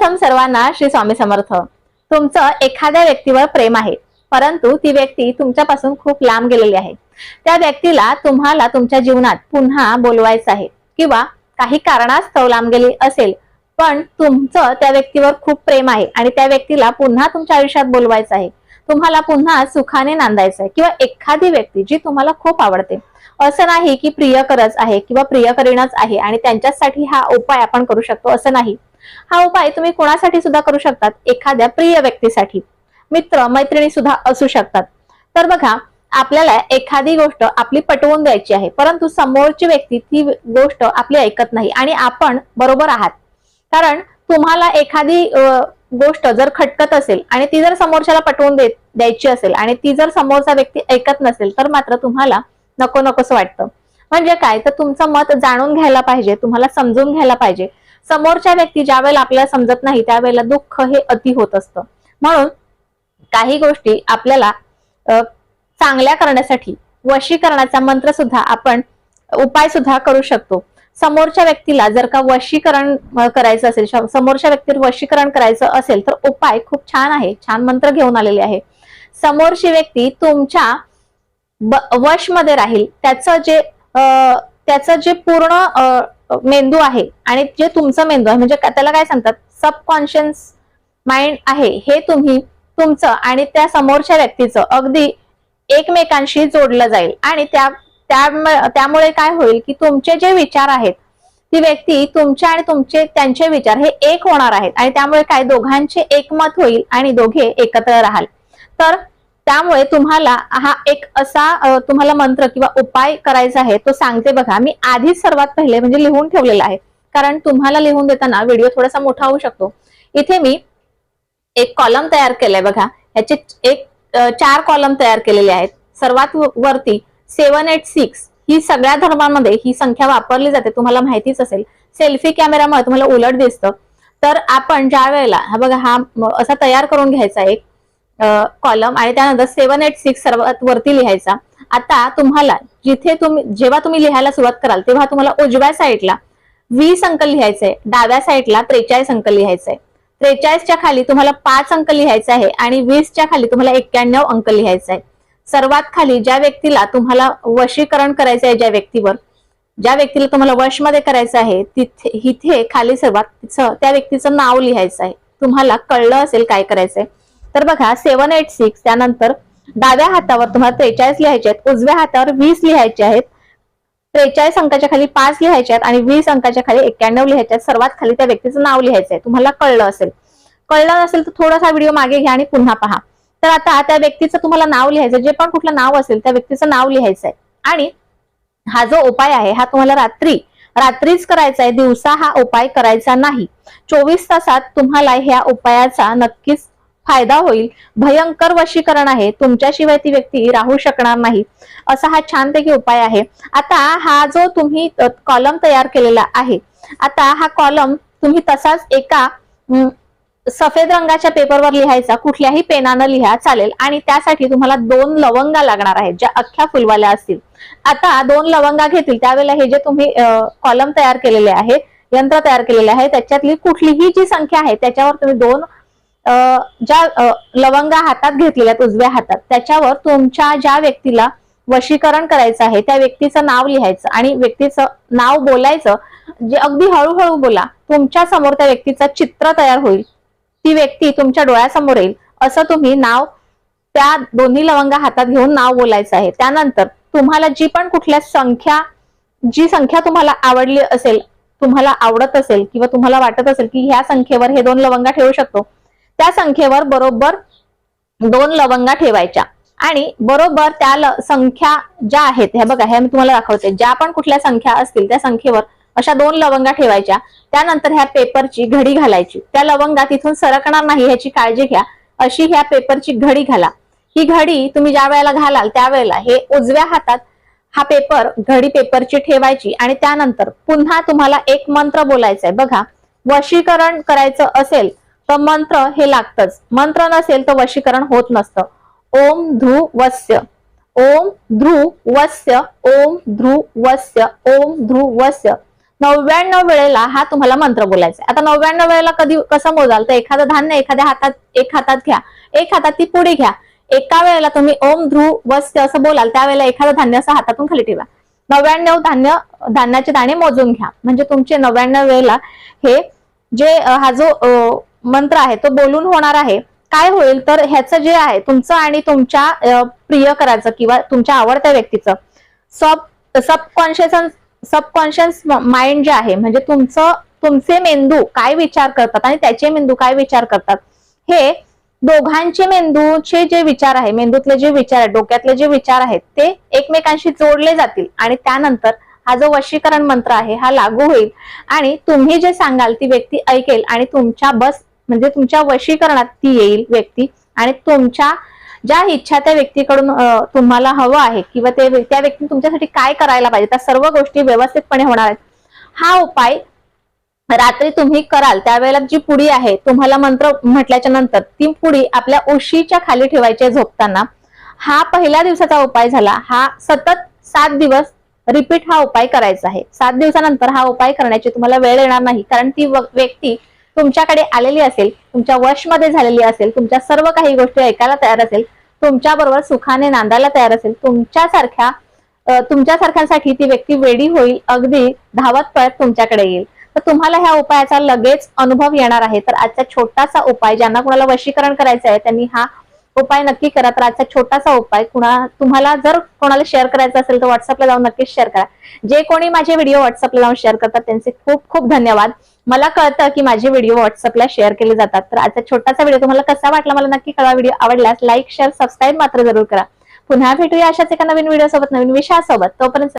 सर्वप्रथम सर्वांना श्री स्वामी समर्थ. तुमचं एखाद्या व्यक्तीवर प्रेम आहे परंतु ती व्यक्ती तुमच्यापासून खूप लांब गेलेली आहे. त्या व्यक्तीला तुम्हाला तुमच्या जीवनात पुन्हा बोलवायचं आहे किंवा काही कारणास्तव लांब गेली असेल पण तुमचं त्या व्यक्तीवर खूप प्रेम आहे आणि त्या व्यक्तीला पुन्हा तुमच्या आयुष्यात बोलवायचं आहे. तुम्हाला पुन्हा सुखाने नांदायचं आहे किंवा एखादी व्यक्ती जी तुम्हाला खूप आवडते. असं नाही की प्रियकरच आहे किंवा प्रियकरीणच आहे आणि त्यांच्यासाठी हा उपाय आपण करू शकतो असं नाही. हा उपाय तुम्ही कोणासाठी सुद्धा करू शकतात? एखाद्या प्रिय व्यक्तीसाठी. मित्र मैत्रिणी सुद्धा असू शकतात. तर बघा आपल्याला एखादी गोष्ट आपली पटवून द्यायची आहे परंतु समोरची व्यक्ती ती गोष्ट आपली ऐकत नाही आणि आपण बरोबर आहात. कारण तुम्हाला एखादी गोष्ट जर खटकत असेल आणि ती जर समोरच्याला पटवून देत द्यायची असेल आणि ती जर समोरचा व्यक्ती ऐकत नसेल तर मात्र तुम्हाला नको नकोस वाटतं. म्हणजे काय? तर तुमचं मत जाणून घ्यायला पाहिजे तुम्हाला समजून घ्यायला पाहिजे. समोरच्या व्यक्ती ज्या वेळेला आपल्याला समजत नाही त्यावेळेला दुःख हे अति होत असतं. म्हणून काही गोष्टी आपल्याला चांगल्या करण्यासाठी वशीकरणाचा मंत्र सुद्धा आपण उपाय सुद्धा करू शकतो. समोरच्या व्यक्तीला जर का वशीकरण करायचं असेल समोरच्या व्यक्तीवर वशीकरण करायचं असेल तर उपाय खूप छान आहे छान मंत्र घेऊन आलेले आहे. समोरची व्यक्ती तुमच्या वशमध्ये राहील त्याचं जे अ, त्याचं जे पूर्ण मेंदू आहे आणि जे तुमचं मेंदू आहे म्हणजे त्याला काय सांगतात? सबकॉन्शियस माइंड आहे. हे तुम्ही तुमचं आणि त्या समोरच्या व्यक्तीचं अगदी एकमेकांशी जोडलं जाईल. आणि त्या त्यामुळे काय होईल की तुमचे जे विचार आहेत ती व्यक्ती तुमचे आणि तुमचे त्यांचे विचार हे एक होणार आहेत. आणि त्यामुळे काय? दोघांचे एकमत होईल आणि दोघे एकत्र राहाल. तर त्यामुळे तुम्हाला हा एक असा तुम्हाला मंत्र किंवा उपाय करायचा आहे तो सांगते बघा. मी आधीच सर्वात पहिले म्हणजे लिहून ठेवलेला आहे. कारण तुम्हाला लिहून देताना व्हिडिओ थोडासा मोठा होऊ शकतो. इथे मी एक कॉलम तयार केलाय बघा. ह्याचे एक चार कॉलम तयार केलेले आहेत. सर्वात व- वरती सेवन एट सिक्स ही सगळ्या धर्मांमध्ये ही संख्या वापरली जाते. तुम्हाला माहितीच असेल. सेल्फी कॅमेरामुळे तुम्हाला उलट दिसतं. तर आपण ज्या वेळेला हा बघा हा असा तयार करून घ्यायचा एक कॉलम आणि त्यानंतर सेवन एट सिक्स सर्वात वरती लिहायचा. आता तुम्हाला जिथे तुम्ही जेव्हा तुम्ही लिहायला सुरुवात कराल तेव्हा तुम्हाला उजव्या साईडला वीस अंक लिहायचंय डाव्या साईडला त्रेचाळीस अंक लिहायचंय. त्रेचाळीसच्या खाली तुम्हाला पाच अंक लिहायचे आहे आणि वीसच्या खाली तुम्हाला एक्क्याण्णव अंक लिहायचा आहे. सर्वात खाली ज्या व्यक्तीला तुम्हाला वशीकरण करायचं आहे ज्या व्यक्तीवर ज्या व्यक्तीला तुम्हाला वशमध्ये करायचं आहे तिथे इथे खाली सर्वात त्या व्यक्तीचं नाव लिहायचं आहे. तुम्हाला कळलं असेल काय करायचंय. तर बघा सेवन एट सिक्स त्यानंतर डाव्या हातावर तुम्हाला त्रेचाळीस लिहायचे आहेत उजव्या हातावर वीस लिहायचे आहेत त्रेचाळीस अंकाच्या खाली पाच लिहायचे आहेत आणि वीस अंकाच्या खाली एक्क्याण्णव लिहायचे आहेत. सर्वात खाली त्या व्यक्तीचं नाव लिहायचं आहे. तुम्हाला कळलं असेल. कळलं नसेल तर थोडासा व्हिडिओ मागे घ्या आणि पुन्हा पहा. तर आता त्या व्यक्तीचं तुम्हाला नाव लिहायचं जे पण कुठलं नाव असेल त्या व्यक्तीचं नाव लिहायचं आहे. आणि हा जो उपाय आहे हा तुम्हाला रात्री रात्रीच करायचा आहे. दिवसा हा उपाय करायचा नाही. चोवीस तासात तुम्हाला ह्या उपायाचा नक्कीच फायदा होईल. भयंकर वशीकरण आहे. तुमच्याशिवाय ती व्यक्ती राहू शकणार नाही. असा हा छानपैकी उपाय आहे. आता हा जो तुम्ही कॉलम तयार केलेला आहे. आता हा कॉलम तुम्ही तसाच एका सफेद रंगाच्या पेपरवर लिहायचा. कुठल्याही पेनानं लिहा चालेल. आणि त्यासाठी तुम्हाला दोन लवंगा लागणार आहेत ज्या अख्ख्या फुलवाल्या असतील. आता दोन लवंगा घेतील. त्यावेळेला हे जे तुम्ही कॉलम तयार केलेले आहे यंत्र तयार केलेले आहे त्याच्यातली कुठलीही जी संख्या आहे त्याच्यावर तुम्ही दोन ज्या लवंगा हातात घेतलेल्या उजव्या हातात त्याच्यावर तुमच्या ज्या व्यक्तीला वशीकरण करायचं आहे त्या व्यक्तीचं नाव लिहायचं आणि व्यक्तीचं नाव बोलायचं जे अगदी हळूहळू बोला तुमच्यासमोर त्या व्यक्तीचं चित्र तयार होईल. ती व्यक्ती तुमच्या डोळ्यासमोर येईल. असं तुम्ही नाव त्या दोन्ही लवंगा हातात घेऊन नाव बोलायचं आहे. त्यानंतर तुम्हाला जी पण कुठल्या संख्या जी संख्या तुम्हाला आवडली असेल तुम्हाला आवडत असेल किंवा तुम्हाला वाटत असेल की ह्या संख्येवर हे दोन लवंगा ठेवू शकतो त्या संख्येवर बरोबर दोन लवंगा ठेवायच्या. आणि बरोबर त्या संख्या ज्या आहेत ह्या बघा हे मी तुम्हाला दाखवते. ज्या पण कुठल्या संख्या असतील त्या संख्येवर अशा दोन लवंगा ठेवायच्या. त्यानंतर ह्या पेपरची घडी घालायची. त्या लवंगा तिथून सरकणार नाही ह्याची काळजी घ्या. अशी ह्या पेपरची घडी घाला. ही घडी तुम्ही ज्या वेळेला घालाल त्यावेळेला हे उजव्या हातात हा पेपर घडी पेपरची ठेवायची. आणि त्यानंतर पुन्हा तुम्हाला एक मंत्र बोलायचा आहे बघा वशीकरण करायचं असेल तर मंत्र हे लागतच. मंत्र नसेल तर वशीकरण होत नसतं. ओम ध्रु वस्य. ओम ध्रु वस्य. ओम ध्रु वस्य. ओम ध्रु वस्य. नव्याण्णव वेळेला हा तुम्हाला मंत्र बोलायचा आता नव्याण्णव वेळेला कधी कसं मोजाल? तर एखादं धान्य एखाद्या हातात एक हातात घ्या. एक हातात ती पुढे घ्या. एका वेळेला तुम्ही ओम ध्रुव वस्य असं बोलाल त्यावेळेला एखादं धान्य असं हातातून खाली ठेवा. नव्याण्णव धान्य धान्याचे दाणे मोजून घ्या. म्हणजे तुमचे नव्याण्णव वेळेला हे जे हा जो मंत्र आहे तो बोलून होणार आहे. काय होईल तर ह्याचं जे आहे तुमचं आणि तुमच्या प्रियकराचं किंवा तुमच्या आवडत्या व्यक्तीचं सब सबकॉन्शियस सबकॉन्शियस माइंड जे आहे म्हणजे तुमचं तुमचे मेंदू काय विचार करतात आणि त्याचे मेंदू काय विचार करतात हे दोघांचे मेंदूचे जे विचार आहे मेंदूतले जे विचार आहेत डोक्यातले जे विचार आहेत ते एकमेकांशी जोडले जातील. आणि त्यानंतर हा जो वशीकरण मंत्र आहे हा लागू होईल. आणि तुम्ही जे सांगाल ती व्यक्ती ऐकेल आणि तुमच्या बस म्हणजे तुमच्या वशीकरणात ती येईल व्यक्ती आणि तुमच्या ज्या इच्छा त्या व्यक्तीकडून तुम्हाला हवं आहे किंवा ते त्या व्यक्तीने तुमच्यासाठी काय करायला पाहिजे त्या सर्व गोष्टी व्यवस्थितपणे होणार आहेत. हा उपाय रात्री तुम्ही कराल त्यावेळेला जी पुडी आहे तुम्हाला मंत्र म्हटल्याच्या नंतर ती पुडी आपल्या उशीच्या खाली ठेवायची आहे झोपताना. हा पहिल्या दिवसाचा उपाय झाला हा सतत सात दिवस रिपीट हा उपाय करायचा आहे. सात दिवसानंतर हा उपाय करण्याची तुम्हाला वेळ येणार नाही कारण ती व्यक्ती तुमच्याकडे आलेली असेल तुमच्या वशमध्ये झालेली असेल तुमच्या सर्व काही गोष्टी ऐकायला तयार असेल तुमच्या बरोबर सुखाने नांदायला तयार असेल तुमच्यासारख्या तुमच्यासारख्यांसाठी ती व्यक्ती वेडी होईल अगदी धावत पळत तुमच्याकडे येईल. तर तुम्हाला ह्या उपायाचा लगेच अनुभव येणार आहे. तर आजचा छोटासा उपाय ज्यांना कुणाला वशीकरण करायचं आहे त्यांनी हा उपाय नक्की करा. तर आजचा छोटासा उपाय कुणा तुम्हाला जर कोणाला शेअर करायचा असेल तर व्हॉट्सअपला जाऊन नक्कीच शेअर करा. जे कोणी माझे व्हिडिओ व्हॉट्सअपला जाऊन शेअर करतात त्यांचे खूप खूप धन्यवाद. मला कळतं की माझे व्हिडिओ व्हॉट्सअपला शेअर केले जातात. तर आजचा छोटासा व्हिडिओ तुम्हाला कसा वाटला मला नक्की कळवा. व्हिडिओ आवडल्यास लाईक शेअर सबस्क्राईब मात्र जरूर करा. पुन्हा भेटूया अशाच एका नवीन व्हिडिओ सोबत नवीन विषयासोबत. तोपर्यंत